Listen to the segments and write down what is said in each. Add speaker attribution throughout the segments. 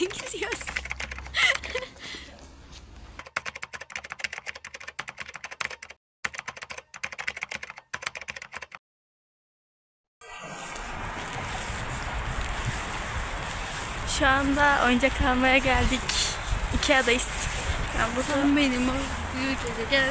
Speaker 1: Gidiyoruz. Şu anda oyuncak almaya geldik. Ikea'dayız. Ben bu
Speaker 2: benim o gel.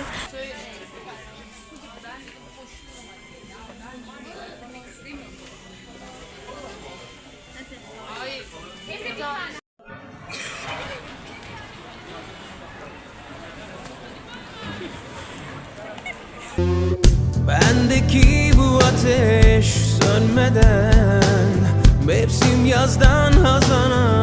Speaker 3: Yazdan hazana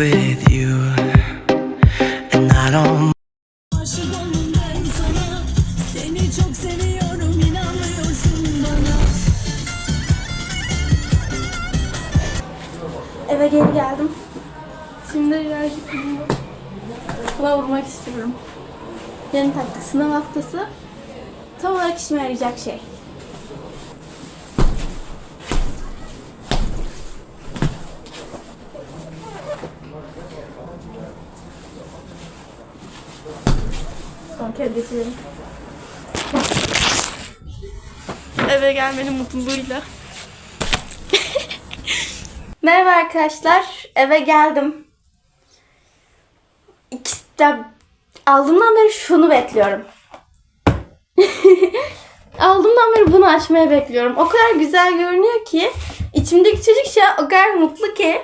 Speaker 4: with you. And I don't
Speaker 1: eve geri geldim. Şimdi birazcık sınav vurmak istiyorum. Yarın taktik sınav haftası. Tam olarak işime yarayacak şey. Getirelim. Eve gelmenin mutluluğuyla. Merhaba arkadaşlar. Eve geldim. İkisi de aldığımdan beri şunu bekliyorum. aldığımdan beri bunu açmaya bekliyorum. O kadar güzel görünüyor ki içimdeki çocuk an o kadar mutlu ki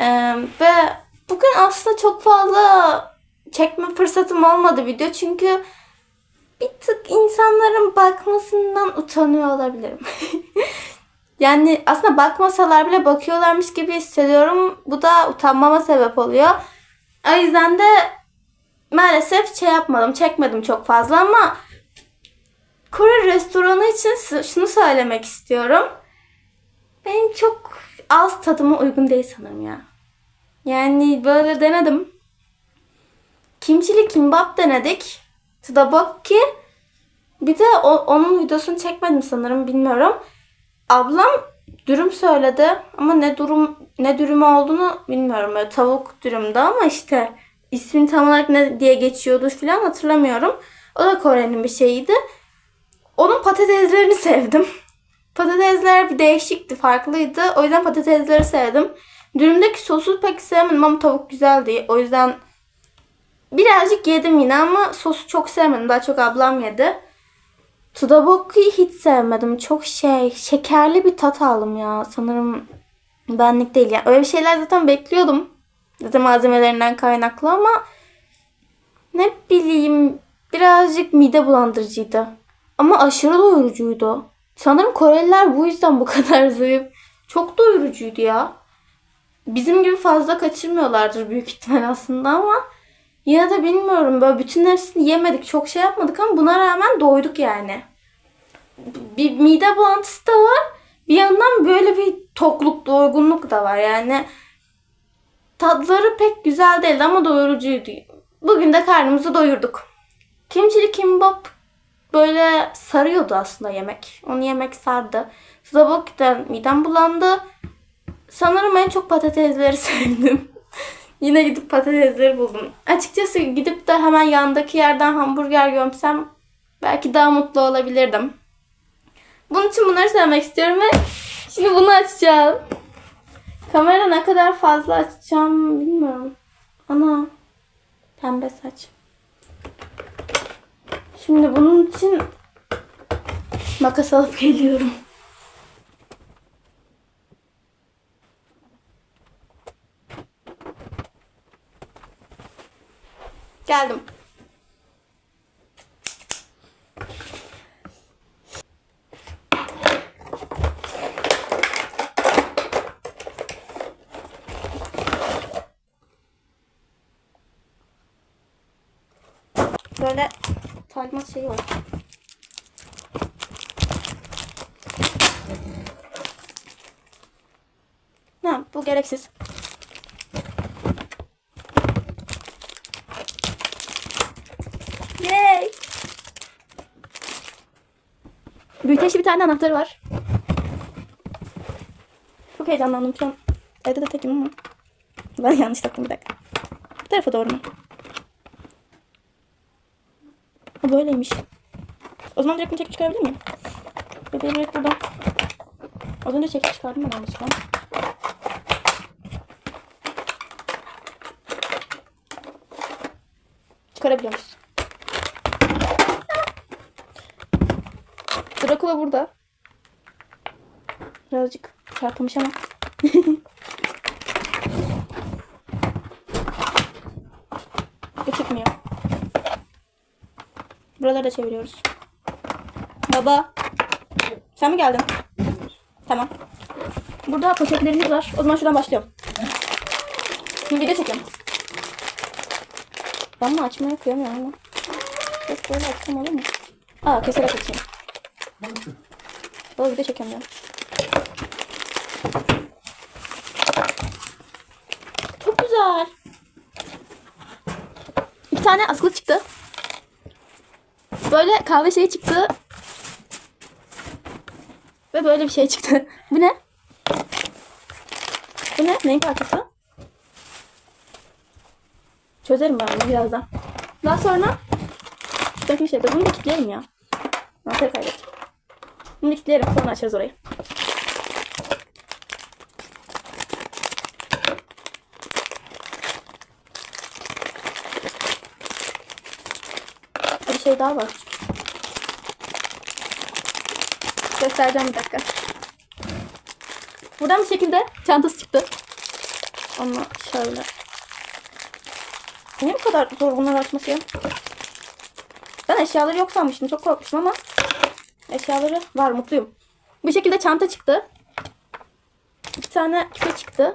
Speaker 1: Ee, ve bugün aslında çok fazla çekme fırsatım olmadı video çünkü bir tık insanların bakmasından utanıyor olabilirim. Yani aslında bakmasalar bile bakıyorlarmış gibi hissediyorum. Bu da utanmama sebep oluyor. O yüzden de maalesef şey yapmadım, çekmedim çok fazla ama Kore restoranı için şunu söylemek istiyorum. Benim çok az tadıma uygun değil sanırım ya. Yani böyle denedim. Kimçili kimbap denedik. Tteokbokki. Bir de o, onun videosunu çekmedim sanırım bilmiyorum. Ablam dürüm söyledi ama ne durum ne dürüm olduğunu bilmiyorum. Böyle tavuk dürümdü ama işte ismi tam olarak ne diye geçiyordu falan hatırlamıyorum. O da Kore'nin bir şeyiydi. Onun patateslerini sevdim. Patatesler bir değişikti, farklıydı. O yüzden patatesleri sevdim. Dürümdeki sosu pek sevmedim ama tavuk güzeldi. O yüzden birazcık yedim yine ama sosu çok sevmedim. Daha çok ablam yedi. Tteokbokki'yi hiç sevmedim. Çok şey, şekerli bir tat aldım ya. Sanırım benlik değil. Yani öyle bir şeyler zaten bekliyordum. Zaten malzemelerinden kaynaklı ama ne bileyim birazcık mide bulandırıcıydı. Ama aşırı doyurucuydu. Sanırım Koreliler bu yüzden bu kadar zayıf. Çok doyurucuydu ya. Bizim gibi fazla kaçırmıyorlardır büyük ihtimal aslında ama yine de bilmiyorum. Böyle bütün hepsini yemedik. Çok şey yapmadık ama buna rağmen doyduk yani. Bir mide bulantısı da var. Bir yandan böyle bir tokluk, doygunluk da var. Yani Tatları pek güzel değildi ama doyurucuydu. Bugün de karnımızı doyurduk. Kimçili kimbap böyle sarıyordu aslında yemek. Onu yemek sardı. Tteokbokki'den midem bulandı. Sanırım en çok patatesleri sevdim. Yine gidip patatesleri buldum. Açıkçası gidip de hemen yandaki yerden hamburger gömsem belki daha mutlu olabilirdim. Bunun için bunları söylemek istiyorum ve şimdi bunu açacağım. Kamera ne kadar fazla açacağım bilmiyorum. Ana. Pembe saç. Şimdi bunun için makas alıp geliyorum. Geldim. Böyle talimat şeyi var. Ha, bu gereksiz. Büyüteçli bir tane anahtarı var. Çok heyecanlandım şu an. Evde de tekim ama. Ben yanlış taktım bir dakika. Bu tarafa doğru mu? Ha böyleymiş. O zaman direkt bunu çekip çıkarabilir miyim? Bebeği direkt buradan. Az önce çekip çıkardım ben yanlışlıkla. Çıkarabiliyoruz. Dracula burada. Birazcık çarpılmış ama. Bu çıkmıyor. Buraları da çeviriyoruz. Baba. Sen mi geldin? Tamam. Burada poşetlerimiz var. O zaman şuradan başlıyorum. Şimdi video çekiyorum. Ben mi açmaya kıyamıyorum ama. Yok böyle açsam olur mu? Aa keserek açayım. Baba video çekiyorum ya. Çok güzel. Bir tane askılık çıktı. Böyle kahve şeyi çıktı. Ve böyle bir şey çıktı. Bu ne? Bu ne? Neyin parçası? Çözerim ben bunu birazdan. Daha sonra şuradaki bir şey bunu da kilitleyelim ya. Anahtarı kaybettim. Bunu kilitleyelim sonra açarız orayı. Bir şey daha var. Göstereceğim bir dakika. Buradan bir şekilde çantası çıktı. Ama şöyle. Niye bu kadar zor bunları açması ya? Ben eşyaları yok sanmıştım. Çok korkmuştum ama eşyaları var. Mutluyum. Bu şekilde çanta çıktı. Bir tane küpe çıktı.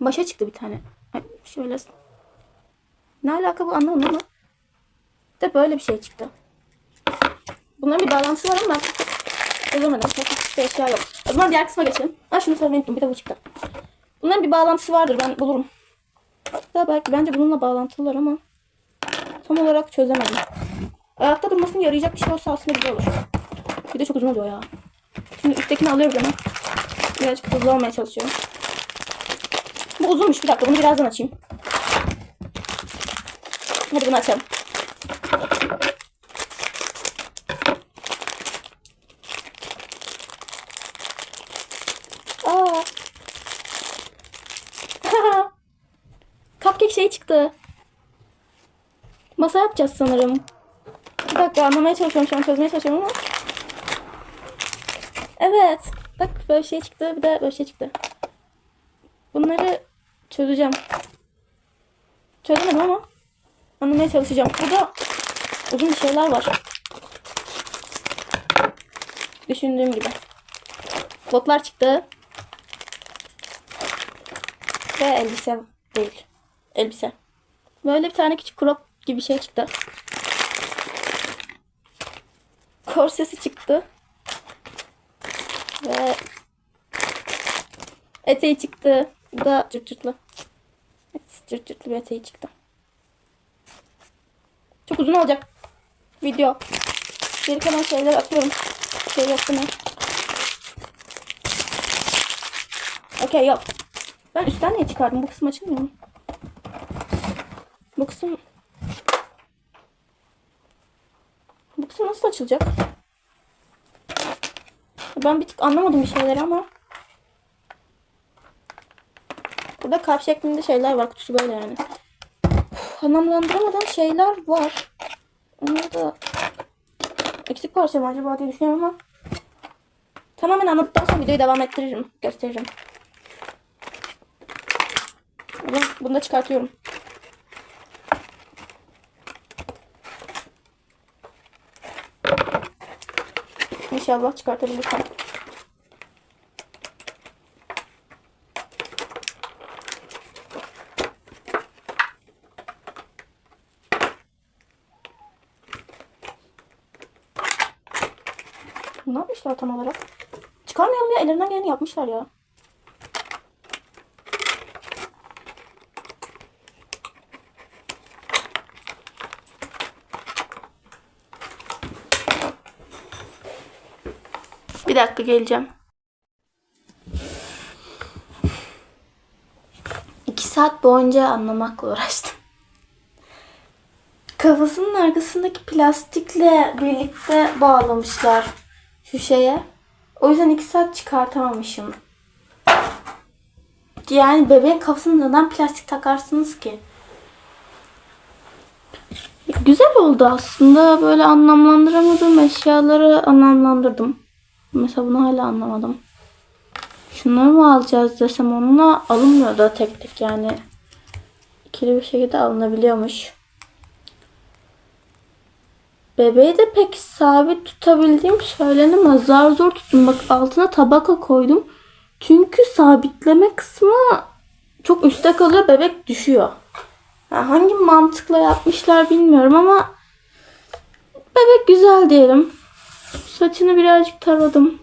Speaker 1: Başa çıktı bir tane. Şöyle. Ne alaka bu anlamadım ama. De böyle bir şey çıktı. Bunların bir bağlantısı var ama bulamadım. Çok hiçbir eşya yok. O zaman diğer kısma geçelim. Aa şunu söylemeyi unuttum. Bir de bu çıktı. Bunların bir bağlantısı vardır. Ben bulurum. Hatta belki bence bununla bağlantılılar ama tam olarak çözemedim. Ayakta durmasına yarayacak bir şey olsa aslında güzel olur. Bir de çok uzun oluyor ya. Şimdi üsttekini alıyorum hemen. Birazcık hızlı olmaya çalışıyorum. Bu uzunmuş. Bir dakika bunu birazdan açayım. Hadi bunu açalım. Aa. Cupcake şey çıktı. Masa yapacağız sanırım. Dakika anlamaya çalışıyorum şu an çözmeye çalışıyorum ama. Evet. Bak böyle şey çıktı bir de böyle şey çıktı. Bunları çözeceğim. Çözemedim ama anlamaya çalışacağım. Burada uzun şeyler var. Düşündüğüm gibi. Botlar çıktı. Ve elbise değil. Elbise. Böyle bir tane küçük crop gibi şey çıktı. Korsesi çıktı. Ve eteği çıktı. Bu da cırt cırtlı. Evet, cırt cırtlı bir eteği çıktı. Çok uzun olacak video. Geri kalan şeyleri atıyorum. Şey değil mi? Okey yok. Ben üstten niye çıkardım? Bu kısım açılmıyor mu? Bu kısım... Kısım nasıl açılacak? Ben bir tık anlamadım bir şeyleri ama... Burada kalp şeklinde şeyler var. Kutusu böyle yani. Uf, anlamlandıramadığım şeyler var. Onları da... Eksik parça mı acaba diye düşünüyorum ama... Tamamen anladıktan sonra videoyu devam ettiririm. Gösteririm. Bunu da çıkartıyorum. İnşallah çıkartabilirsem. Ne yapmışlar tam olarak? Çıkarmayalım ya ellerinden geleni yapmışlar ya. Bir dakika geleceğim. İki saat boyunca anlamakla uğraştım. Kafasının arkasındaki plastikle birlikte bağlamışlar şu şeye. O yüzden iki saat çıkartamamışım. Yani bebeğin kafasına neden plastik takarsınız ki? Güzel oldu aslında. Böyle anlamlandıramadığım eşyaları anlamlandırdım. Mesela bunu hala anlamadım. Şunları mı alacağız desem onunla alınmıyor da tek tek yani. ikili bir şekilde alınabiliyormuş. Bebeği de pek sabit tutabildiğim söylenemez. Zar zor tuttum. Bak altına tabaka koydum. Çünkü sabitleme kısmı çok üstte kalıyor. Bebek düşüyor. Yani hangi mantıkla yapmışlar bilmiyorum ama bebek güzel diyelim. Saçını birazcık taradım.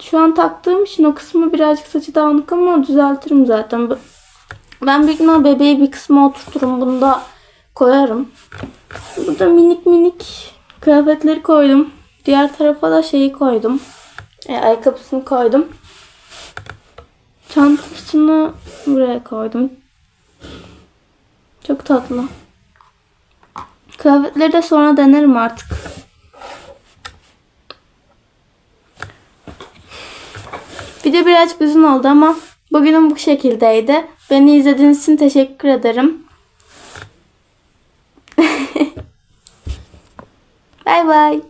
Speaker 1: Şu an taktığım için o kısmı birazcık saçı dağınık ama düzeltirim zaten. Ben büyük ihtimal bebeği bir kısma oturturum. Bunu da koyarım. Burada minik minik kıyafetleri koydum. Diğer tarafa da şeyi koydum. E, ayakkabısını koydum. Çantasını buraya koydum. Çok tatlı. Kıyafetleri de sonra denerim artık. Video birazcık uzun oldu ama bugünün bu şekildeydi. Beni izlediğiniz için teşekkür ederim. Bay bay.